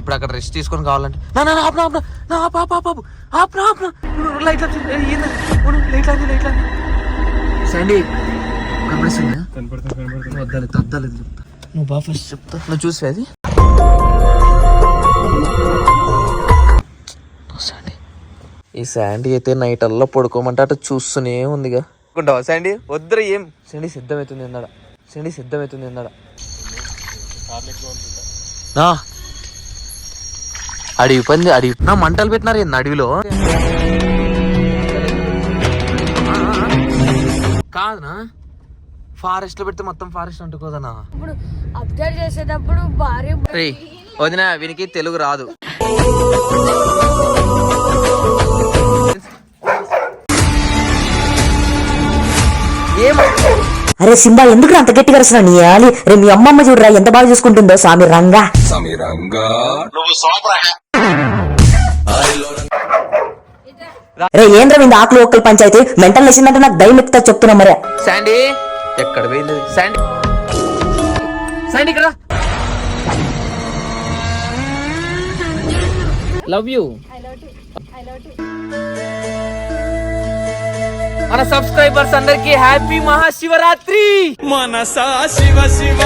ఇప్పుడు అక్కడ రెస్ట్ తీసుకొని కావాలంటే నా నా నా, ఆపు, నా, ఆపు, నా, ఆపు, ఆపు, ఆపు, ఆపు, ఆపు, నా, ఆపు, నా. ఉండు, లైట్ లైట్ లైట్ కనపడుతుంది వద్దాలి వద్దాలి చెప్తా నువ్వు బాగా ఫస్ట్ చెప్తా. నువ్వు చూసి అది? ఈ శాండీ అయితే నైట్ అల్లా పడుకోమంటే అటు చూస్తూనే ఉందిగా. అనుకుంటావా శాండీ వద్దరు ఏం? శాండీ సిద్ధమవుతుంది ఎందాడ శాండీ సిద్ధమవుతుంది నా అడవి పంది అడవి నా మంటలు పెట్టినారు ఏంది అడవిలో? కాదునా? ఫారెస్ట్లో పెడితే మొత్తం ఫారెస్ట్ అంటుకోదనా? ఇప్పుడు అబ్జర్వ్ చేసేటప్పుడు భారీ వదిన వీనికి తెలుగు రాదు. అరే సింబా ఎందుకు అంత గట్టిగా అరుస్తున్నావు? నీ ఆలి రే మీ అమ్మమ్మ చూడరా ఎంత బాగా చూసుకుంటుందో స్వామి రంగా రే ఏంద్ర వింది ఆకులు ఒక్కలు పంచాయతీ? మెంటల్ లేచిందంటే నాకు దయ్యం ఎక్కుతా చెప్తున్నా మరే. శాండీ ఎక్కడ పోయింది? శాండీ. శాండీ ఇక్కడ. లవ్ యూ మన సబ్స్క్రైబర్స్ అందరికి హ్యాపీ మహాశివరాత్రి. మనసా శివ శివ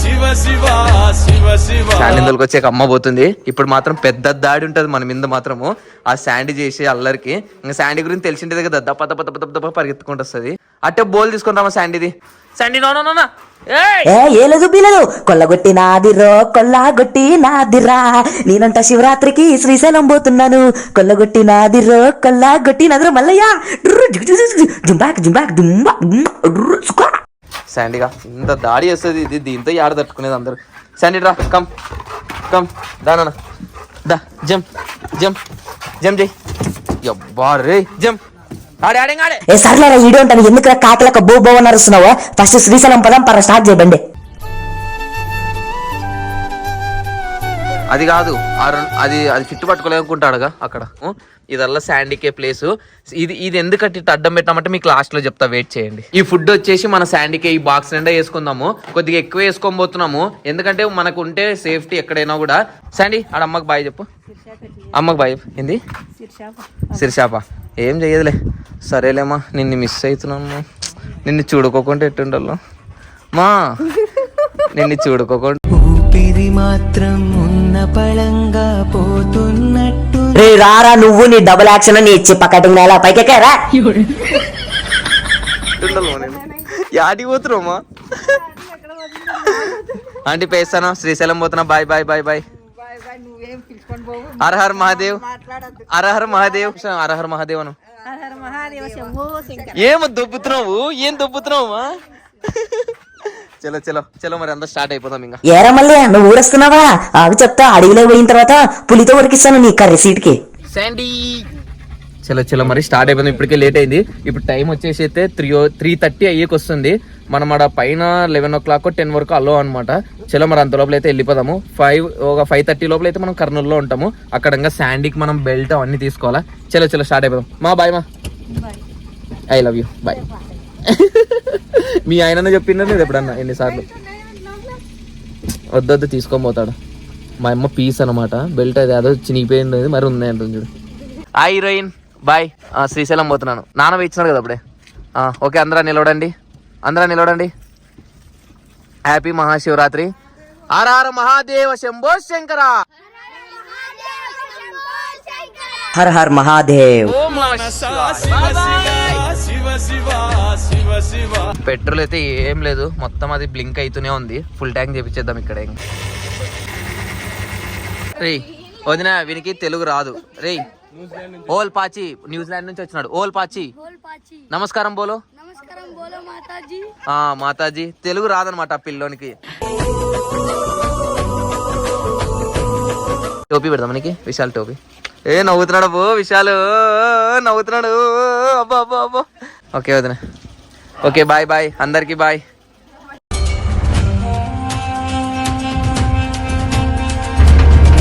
శివ. శివ శివ శివ శాండీలోకి వచ్చే అమ్మ పోతుంది. ఇప్పుడు మాత్రం పెద్ద దాడి ఉంటది మన మీద మాత్రము. ఆ శాండీ చేసే అల్లరికి. ఇంకా శాండీ గురించి తెలిసింటది కదా. దప్ప దప్ప దప్ప దప్ప దప్ప పరిగెత్తుకుంటూ వస్తుంది. అట్టే బోల్ తీసుకుంటామా శాండీది Sandy no no no no. ఏయ్! ఏ ఏలేదు బీలేదు. కొల్లగొట్టి నాదిరో కొల్లగొట్టి నాదిరా నేనంట శివరాత్రికి శ్రీశైలం పోతున్నాను. కొల్లగొట్టి నాదిరో కొల్లగొట్టి నాదిరో మల్లయ్య. జుంబాక్ జుంబాక్ సుకా. శాండీగా. ఇంత దాడి చేస్తుంది ఇది దీంతో ఆడ తట్టుకునేది అందరు. శాండీ రా కమ్ కమ్ దానా దా జమ్ జమ్ జమ్ జై యబ్బా రే జమ్ ఆడే ఆడే ఆడే. ఏ సర్లేరా ఈడో ఉంటాను. ఎందుకు కాకలకు బో బో అని అరుస్తున్నావా? ఫస్ట్ శ్రీశైలం పదం పర స్టార్ట్ చేయబండి అది కాదు అది అది ఫిట్ పట్టుకోలేకుంటాడుగా అక్కడ. ఇదల్లా శాండీకే ప్లేస్ ఇది ఇది ఎందుకంటే ఇట్ట అడ్డం పెట్టామంటే మీకు లాస్ట్లో చెప్తా వెయిట్ చేయండి. ఈ ఫుడ్ వచ్చేసి మన శాండీకే ఈ బాక్స్ నిండా వేసుకుందాము. కొద్దిగా ఎక్కువ వేసుకోబోతున్నాము ఎందుకంటే మనకు ఉంటే సేఫ్టీ ఎక్కడైనా కూడా. శాండీ ఆడ అమ్మకి బాయ్ చెప్పు. అమ్మకి బాయ్ చెప్పు. ఏంది? సిరిషాప ఏం చేయదులే సరేలేమ్మా నిన్ను మిస్ అవుతున్నాను నిన్ను చూడుకోకుండా ఎట్టుండల్లో మా నిన్ను చూడుకోకుండా ఊపిరి మాత్రం ఉన్న పళంగా పోతున్నట్టు రే రారా నువ్వు నీ డబుల్ యాక్షన్ నీ చెప్ప కటింగ్ నేల పైకెక్కారా? యాడికి పోతున్నామా ఆంటీ పేస్తాను? శ్రీశైలం పోతున్నా. Bye bye bye bye. Hara Har Mahadev. Hara Har Mahadev. Hara Har Mahadev అను. ఏమ దొబ్బుతున్నావు? ఏం దొబ్బుతున్నావు చలో చలో చలో మరి అందరూ స్టార్ట్ అయిపోతాం ఇంకా. ఏరా మళ్ళీ నువ్వు ఊరేస్తున్నావా అవి చెప్తా అడవిలో పోయిన తర్వాత పులితో ఉరికిస్తాను నీ కర్రీ సీట్కి. శాండీ. చలో చలో మరి స్టార్ట్ అయిపోయింది ఇప్పటికే లేట్ అయింది. ఇప్పుడు టైం వచ్చేసి అయితే త్రీ త్రీ థర్టీ అయ్యేకి వస్తుంది మనం ఆడ పైన లెవెన్ ఓ క్లాక్ టెన్ వరకు అలో అనమాట చలో మరి అంత లోపల అయితే వెళ్ళిపోదాము. ఫైవ్ ఒక ఫైవ్ థర్టీ లోపల అయితే మనం కర్నూలులో ఉంటాము. అక్కడ ఇంకా శాండీకి మనం బెల్ట్ అవన్నీ తీసుకోవాలా? చలో చలో స్టార్ట్ అయిపోదాం. మా బాయ్ మా. ఐ లవ్ యూ బాయ్ మీ ఆయన చెప్పిండే లేదు ఎప్పుడన్నా ఎన్నిసార్లు? వద్దొద్దు తీసుకొని పోతాడు. మా అమ్మ పీస్ అనమాట బెల్ట్ అది అదో చినిగిపోయింది మరి ఉంది అంటుంది చూడు. ఆ హీరోయిన్ బాయ్. శ్రీశైలం పోతున్నాను. నాన్న ఇచ్చినాడు కదా అప్పుడే. ఓకే అందరా నిలవడండి. అందరా నిలవడండి. Happy Mahashivratri. Har Mahadeva Shambho Shankara. Har Har Mahadev Om Namah Shivaya. Bye bye. Shiva Shiva Shiva Shiva petrol అయితే ఏం లేదు మొత్తం అది బ్లింక్ అవుతూనే ఉంది. ఫుల్ ట్యాంక్ చేపించేద్దాం ఇక్కడ రే వదిన వీనికి తెలుగు రాదు. రే ఓల్ పాచి న్యూజిలాండ్ నుంచి వచ్చినాడు. ఓల్ పాచి నమస్కారం బోలో. మాతాజీ. తెలుగు రాదనమాట పిల్లోనికి. టోపీ పెడదాం మనకి. విశాల్ టోపీ. ఏ నవ్వుతున్నాడు అబ్బో విశాల్. నవ్వుతున్నాడు. అబ్బో అబ్బో అబ్బో. ఓకే వదిన. Okay bye bye. అందరికి బాయ్.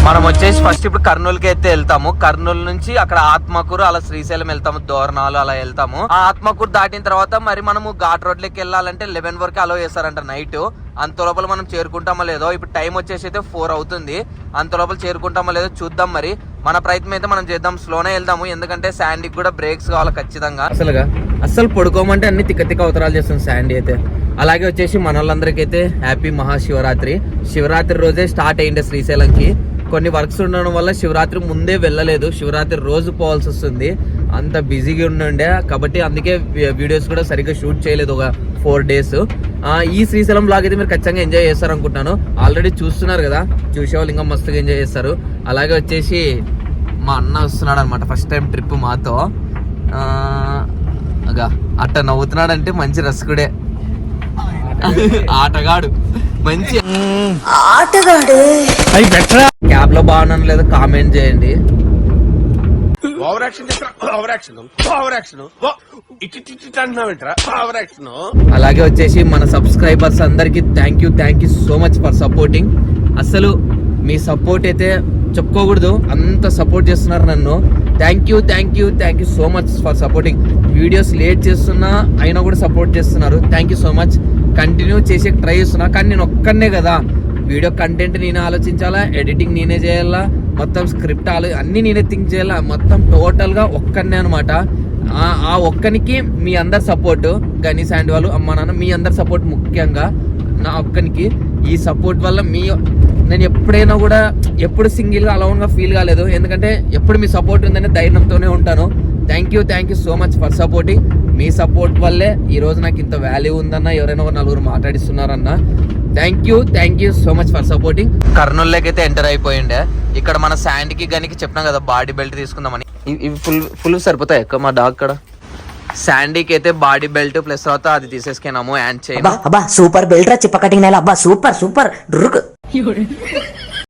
మనం వచ్చేసి ఫస్ట్ ఇప్పుడు కర్నూలుకి అయితే వెళ్తాము. కర్నూలు నుంచి అక్కడ ఆత్మకూరు అలా శ్రీశైలం వెళ్తాము దోరణాలు అలా వెళ్తాము. ఆ ఆత్మకూరు దాటిన తర్వాత మరి మనము ఘాట్ రోడ్లకి వెళ్ళాలంటే లెవెన్ వరకు అలో చేస్తారంట నైట్ అంత లోపల మనం చేరుకుంటామో లేదో ఇప్పుడు టైం వచ్చేసి అయితే ఫోర్ అవుతుంది. అంత లోపల చేరుకుంటామో లేదో చూద్దాం మరి. మన ప్రయత్నం అయితే మనం చేద్దాం. స్లోనే వెళ్దాము. ఎందుకంటే శాండీకి కూడా బ్రేక్స్ కావాలి ఖచ్చితంగా. అసలుగా అసలు పడుకోమంటే అన్ని తిక్క తిక్క అవతరాలు చేస్తుంది శాండీ అయితే. అలాగే వచ్చేసి మన వాళ్ళందరికీ అయితే హ్యాపీ మహాశివరాత్రి. శివరాత్రి రోజే స్టార్ట్ అయ్యింది శ్రీశైలంకి. కొన్ని వర్క్స్ ఉండడం వల్ల శివరాత్రి ముందే వెళ్ళలేదు. శివరాత్రి రోజు పోవాల్సి వస్తుంది. అంత బిజీగా ఉండే కాబట్టి అందుకే వీడియోస్ కూడా సరిగ్గా షూట్ చేయలేదు ఒక ఫోర్ డేస్. ఈ శ్రీశైలం బ్లాగ్ అయితే మీరు ఖచ్చితంగా ఎంజాయ్ చేస్తారు అనుకుంటున్నాను ఆల్రెడీ చూస్తున్నారు కదా. చూసేవాళ్ళు ఇంకా మస్తుగా ఎంజాయ్ చేస్తారు. అలాగే వచ్చేసి మా అన్న వస్తున్నాడు అనమాట ఫస్ట్ టైం ట్రిప్ మాతో అగా అట్ట నవ్వుతున్నాడంటే మంచి రసకుడే. ఆటగాడు. మంచి క్యాబ్లో బాగున్నాను లేదా కామెంట్ చేయండి. Over action over action over action ఇటు ఇటు ఇటు అంటున్నావేంట్రా ఓవర్ యాక్షన్ అలాగే వచ్చేసి మన సబ్స్క్రైబర్స్ అందరికి thank you thank you so much for supporting అసలు మీ సపోర్ట్ అయితే చెప్పుకోకూడదు. అంత సపోర్ట్ చేస్తున్నారు నన్ను. Thank you thank you thank you so much for supporting videos late చేస్తున్నా అయినా కూడా సపోర్ట్ చేస్తున్నారు. Thank you so much continue చేసే ట్రై చేస్తున్నా కానీ నేను ఒక్కనే కదా. వీడియో కంటెంట్ నేనే ఆలోచించాలా ఎడిటింగ్ నేనే చేయాలా మొత్తం స్క్రిప్ట్ ఆలో అన్నీ నేనే థింక్ చేయాలా మొత్తం టోటల్గా ఒక్కనే అనమాట ఆ- ఒక్కనికి మీ అందరి సపోర్ట్ గని శాండ్ వాళ్ళు అమ్మ నాన్న మీ అందరి సపోర్ట్ ముఖ్యంగా నా ఒక్కనికి. ఈ సపోర్ట్ వల్ల మీ నేను ఎప్పుడైనా కూడా ఎప్పుడు సింగిల్గా అలౌన్గా ఫీల్ కాలేదు. ఎందుకంటే ఎప్పుడు మీ సపోర్ట్ ఉందనే ధైర్యంతోనే ఉంటాను. Thank you thank you so much for supporting me support వల్లే ఈ రోజు నాకు ఇంత వాల్యూ ఉందన్న ఎవరైనా ఒక నలుగురు మాట్లాడిస్తున్నారన్న. Thank you thank you so much for supporting కర్నూలులోకి అయితే ఎంటర్ అయిపోయిండే. ఇక్కడ మన శాండ్కి గనికి చెప్పినాం కదా బాడీ బెల్ట్ తీసుకుందామని. ఇవి- ఫుల్ ఫుల్ సరిపోతాయి ఎక్క మా డాగ్ ఇక్కడ శాండీకి అయితే బాడీ బెల్ట్ ప్లస్ తర్వాత అది తీసేసుకున్నాము హ్యాండ్ చైన్ అబ్బా అబ్బా సూపర్ బెల్ట్ రా చిప్ప కటింగ్ అబ్బా సూపర్ సూపర్ డురుక్.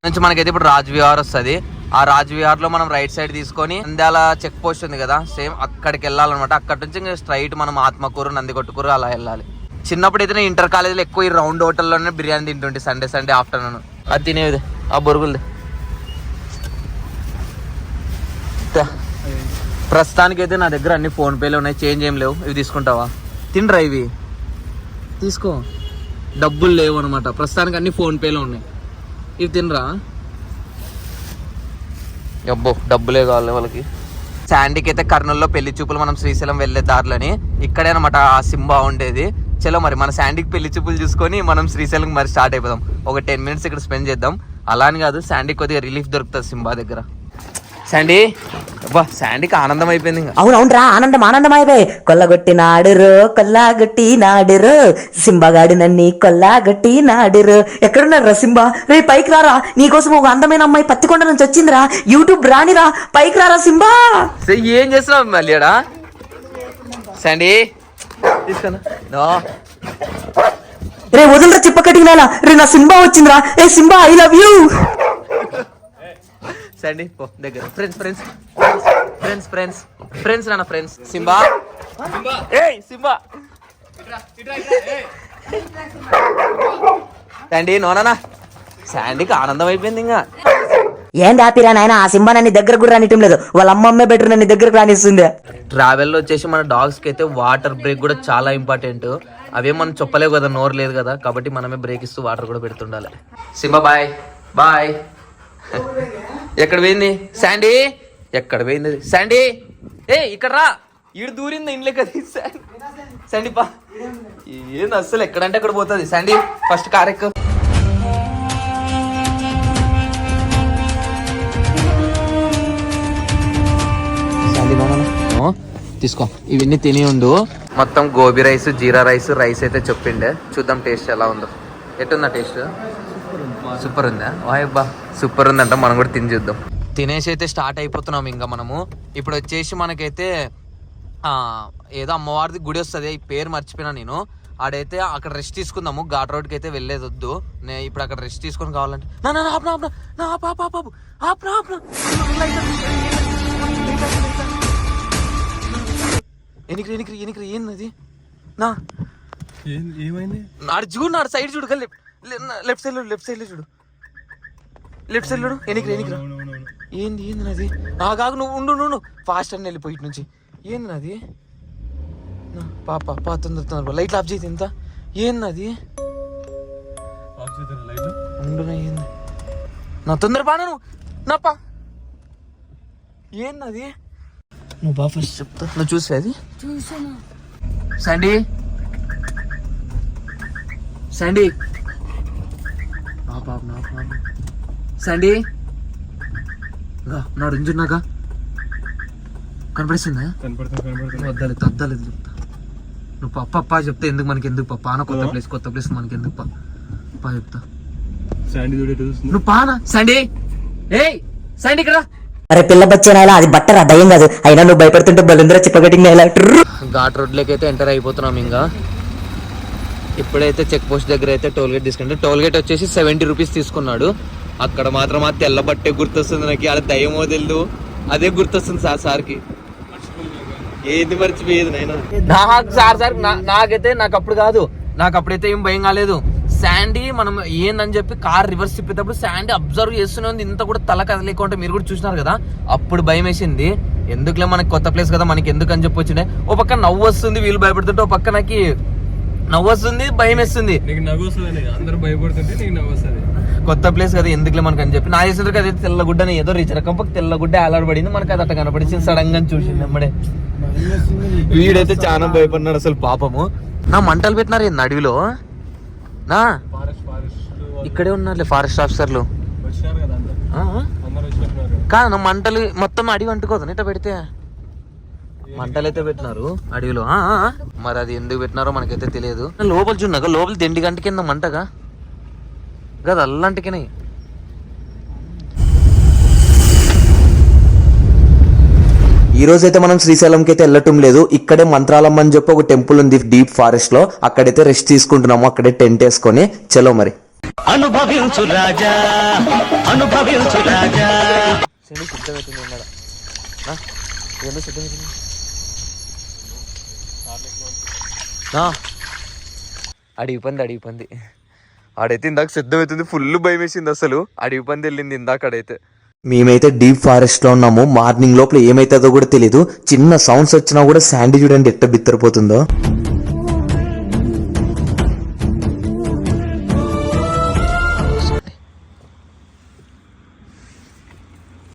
నుంచి మనకైతే ఇప్పుడు రాజ్ విహార్ వస్తుంది. ఆ రాజ్విహార్లో మనం రైట్ సైడ్ తీసుకొని నంద్యాల చెక్ పోస్ట్ ఉంది కదా సేమ్ అక్కడికి వెళ్ళాలన్నమాట. అక్కడ నుంచి స్ట్రైట్ మనం ఆత్మకూరు నందికొట్టుకూరు అలా వెళ్ళాలి. చిన్నప్పుడు అయితే నేను ఇంటర్ కాలేజీలో ఎక్కువ ఈ రౌండ్ హోటల్లోనే బిర్యానీ తింటుంటే సండే సండే ఆఫ్టర్నూన్ అది తినేది ఆ బొరుగులది. ప్రస్తుతానికి అయితే నా దగ్గర అన్ని ఫోన్పేలు ఉన్నాయి చేంజ్ ఏం లేవు. ఇవి తీసుకుంటావా? తినరా ఇవి? తీసుకో. డబ్బులు లేవు అనమాట ప్రస్తుతానికి అన్ని ఫోన్పేలో ఉన్నాయి. ఇవి తినరా? అబ్బో డబ్బులే కావాలి వాళ్ళకి. శాండీకి అయితే కర్నూలులో పెళ్ళి చూపులు మనం శ్రీశైలం వెళ్ళే దారిలని ఇక్కడే అనమాట ఆ సింబా ఉండేది. చలో మరి మన శాండీకి పెళ్ళి చూపులు చూసుకొని మనం శ్రీశైలం మరి స్టార్ట్ అయిపోదాం. ఒక టెన్ మినిట్స్ ఇక్కడ స్పెండ్ చేద్దాం. అలా అని కాదు శాండీకి కొద్దిగా రిలీఫ్ దొరుకుతుంది సింబా దగ్గర. శాండీ? అబ్బా శాండీకి ఆనందం అయిపోయింది ఇంకా. అవునవునరా ఆనందం ఆనందమాయవే కొల్లగొట్టి నాడురు కొల్లాగొట్టి నాడురు సింబగాడు నన్ని కొల్లాగొట్టి నాడురు ఎక్కడున్నారు రా సింబా? రే పైకి రారా. నీకోసం ఒక అందమైన అమ్మాయి పత్తికొండ నుంచి వచ్చిందిరా. యూట్యూబ్ రానిరా. పైకి రారా సింబా? సే, ఏం చేస్తున్నావు మళ్ళీ ఈడ? శాండీ తీసుకున్నా నో. రే వదిలిరా చిప్ప కటింగ్ నేల రే నా సింబా వచ్చిందిరా. ఏ Simba I love you Sandy పో దగ్గర. Friends friends friends friends friends నాన్న ఫ్రెండ్స్ సింబా. ఏయ్ సింబా. శాండీ నోనా శాండీకి ఆనందం అయిపోయింది ఇంకా. ఏం హ్యాపీరా నాయన? ఆ సింబా నన్ను దగ్గర కూడా రానిటం లేదు. వాళ్ళ అమ్మమ్మే బెటర్ నన్ను దగ్గరకు రానిస్తుంది. ట్రావెల్లో వచ్చేసి మన డాగ్స్కి అయితే వాటర్ బ్రేక్ కూడా చాలా ఇంపార్టెంట్ అవే మనం చెప్పలేవు కదా నోరు లేదు కదా. కాబట్టి మనమే బ్రేక్ ఇస్తూ వాటర్ కూడా పెడుతుండాలి. సింబా బాయ్ బాయ్ ఎక్కడ పోయింది? శాండీ? ఎక్కడ పోయింది? శాండీ? ఏ ఇక్కడ రా. ఈడు దూరింది ఇంట్లో కదా. శాండీ. పా. ఏంది అస్సలు ఎక్కడంటే అక్కడ పోతుంది. శాండీ ఫస్ట్ కార్ ఎక్కు. Sandy no, no, no. No, తీసుకో. ఇవన్నీ తిని ఉండు. మొత్తం gobi rice jeera rice rice అయితే చెప్పిండే. చూద్దాం టేస్ట్ ఎలా ఉందో. ఎట్టుందా టేస్ట్? సూపర్ ఉందా. వాయబ్బా సూపర్ ఉందంట మనం కూడా తిని చూద్దాం. తినేసి అయితే స్టార్ట్ అయిపోతున్నాం ఇంకా మనము. ఇప్పుడు వచ్చేసి మనకైతే ఆ, ఏదో అమ్మవారిది గుడి వస్తుంది ఈ పేరు మర్చిపోయినా నేను. ఆడైతే అక్కడ రెస్ట్ తీసుకుందాము ఘాట్ రోడ్కి అయితే వెళ్ళేది వద్దు. నేను ఇప్పుడు అక్కడ రెస్ట్ తీసుకొని కావాలంటే నా నా నా, ఆపునా ఆపునా నా ఆపు ఆపు ఆపు ఆపు ఆపునా ఆపునా ఎనికి ఎనికి ఎనికి ఏంది? నా. ఏమైంది? నాడు చూడు నాడు సైడ్ చూడు left left side left side చూడు. లెఫ్ట్ సైడ్ ఎనికి ఎనికి రా ఏంది ఏంది నాది? ఆగాగు నువ్వు ఉండు నువ్వు ఫాస్ట్ అని వెళ్ళిపోయి ఇటు నుంచి. ఏంది నాది? నా, పాప పా తొందర తొందర లైట్ ఆఫ్ చేసి ఇంత ఏంది నాది? ఉండు నా ఏంది? నా తొందర పానా నువ్వు. నా పా. ఏంది అది నువ్వు బాగా ఫస్ట్ చెప్తా. నువ్వు చూసే అది? చూసాను శాండీ శాండీ నా పాప నా పాప. శాండీ గా నా రింజున్నాగా కనపడిస్తుందా వద్దాలి తద్దాలి చెప్తా. నువ్వు పప్ప పప్ప చెప్తే ఎందుకు మనకి ఎందుకు పప్ప పాన కొత్త ప్లేస్ కొత్త ప్లేస్ మనకి ఎందుకు పా? పా చెప్తా. నువ్వు పానా శాండీ ఏయ్ శాండీ ఇక్కడ. అరే పిల్ల బచ్చేనాయలా అది బట్టరా దయ్యం కాదు. అయినా నువ్వు భయపడుతుంటే బలింద్ర చిప్పగట్టింగ్ నేల ఘాట్ రోడ్లోకి అయితే ఎంటర్ అయిపోతున్నాం ఇంకా. ఇప్పుడైతే చెక్ పోస్ట్ దగ్గర అయితే టోల్ గేట్ తీసుకుంటే టోల్ గేట్ వచ్చేసి సెవెంటీ రూపీస్ తీసుకున్నాడు. అక్కడ మాత్రం ఆ తెల్ల బట్టే గుర్తొస్తుంది నాకు. ఆడ దయ్యమో తెలియదు అదే గుర్తొస్తుంది సార్ సార్కి. ఏది మర్చిపోయేది నేను నాకు సార్ సార్ నాకైతే నాకు అప్పుడు కాదు. నాకు అప్పుడైతే ఏం భయం కాలేదు. శాండీ మనం ఏందని చెప్పి కార్ రివర్స్ తిప్పేటప్పుడు శాండీ అబ్జర్వ్ చేస్తూనే ఉంది. ఇంత కూడా తల కదలేకుంటే మీరు కూడా చూసినారు కదా? అప్పుడు భయం వేసింది. ఎందుకులే మనకి కొత్త ప్లేస్ కదా? మనకి ఎందుకు అని చెప్పి వచ్చిండే. ఓ పక్క నవ్వు వస్తుంది వీళ్ళు భయపడుతుంటే ఓ పక్క నాకు నవ్వు వస్తుంది భయం వేస్తుంది. నీకు నవ్వు వస్తుంది అందరూ భయపడుతుంటే నీకు నవ్వు వస్తుంది. కొత్త ప్లేస్ కదా ఎందుకులే మనకు అని చెప్పి. నా చేసిన కదా తెల్లగుడ్డని ఏదో రీచ్ రకంపకి తెల్లగుడ్డ ఆలాడబడింది మనకి అది అట్ట కనపడింది. సడన్గా చూసింది అమ్మడే. వీడైతే చాలా భయపడినాడు అసలు పాపము. నా మంటలు పెట్టినారు ఏంది అడవిలో నా? ఇక్కడే ఉన్నారులే ఫారెస్ట్ ఆఫీసర్లు కాదు మంటలు మొత్తం అడవి అంటుకోదు ఇట్లా పెడితే. మంటలు అయితే పెట్టినారు అడవిలో. మరి అది ఎందుకు పెట్టినారో మనకైతే తెలియదు. లోపల చూడగా లోపల దిండి గంట కింద మంటగా. కదా అల్లంటికినాయి ఈ రోజు అయితే మనం శ్రీశైలంకి అయితే వెళ్ళటం లేదు. ఇక్కడే మంత్రాలమ్మ అని చెప్పి ఒక టెంపుల్ ఉంది డీప్ ఫారెస్ట్లో. అక్కడైతే రెస్ట్ తీసుకుంటున్నాము. అక్కడే టెంట్ వేసుకొని. చలో మరి. అనుభవించు రాజా. అనుభవించు రాజా. శని సిద్ధమవుతుంది ఆడైతే ఇందాక సిద్ధమవుతుంది ఫుల్ భయం వేసింది అసలు. అడవి పని వెళ్ళింది ఇందాకడైతే మేమైతే డీప్ ఫారెస్ట్లో ఉన్నాము. మార్నింగ్ లోపల ఏమైతుందో కూడా తెలియదు చిన్న సౌండ్స్ వచ్చినా కూడా శాండీ చూడండి ఎట్ట బిత్తరపోతుందో.